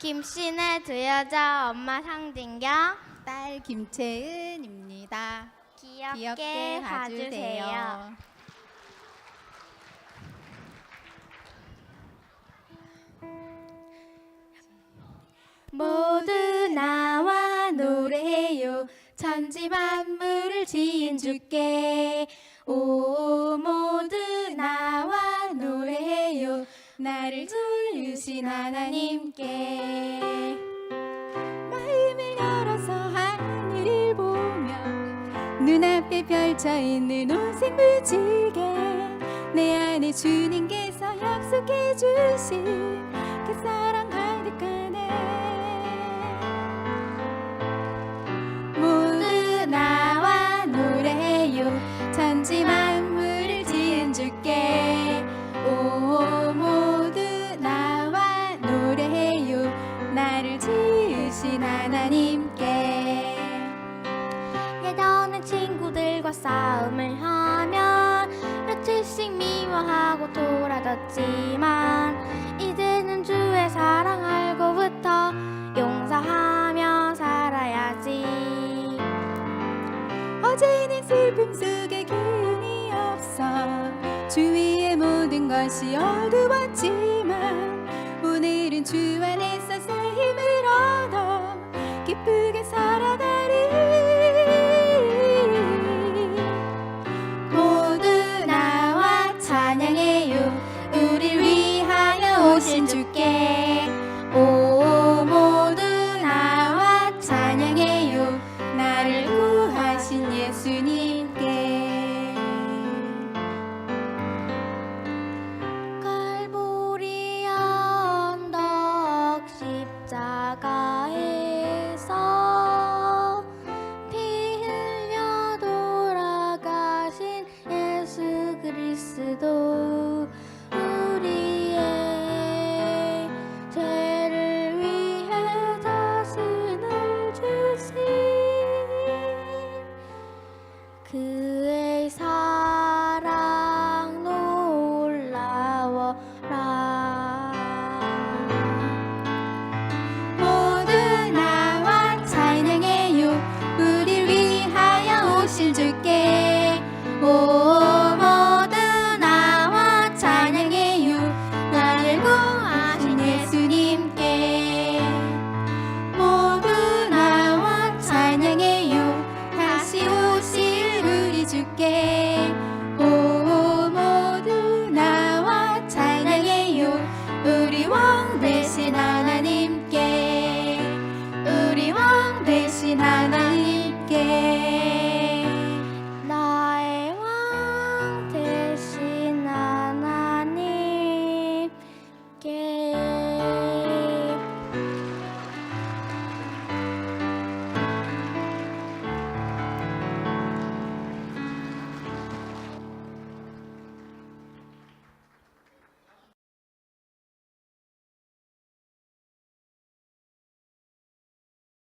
김씨네 두 여자 엄마 상진경 딸 김채은입니다. 귀엽게, 귀엽게 봐주세요. 봐주세요. 모두 나와 노래해요 천지 만물을 지은 주께 오 모두 나와 노래해요 나를 지으신 하나님 펼쳐 있는 온 생무지개. 내 안에 주님께서 약속해 주신 그 사랑 가득하 친구들과 싸움을 하면 며칠씩 미워하고 돌아졌지만 이제는 주의 사랑 알고부터 용서하며 살아야지. 어제는 슬픔 속에 기운이 없어 주위의 모든 것이 어두웠지만 오늘은 주 안에서 새 힘을 얻어 기쁘게 살아가려 우리 위하여 오신 주께. 오 모두 나와 찬양해요. 나를 구하신 예수님께. 갈보리 언덕 십자가에서 피 흘려 돌아가신 예수 그리스도. Yeah.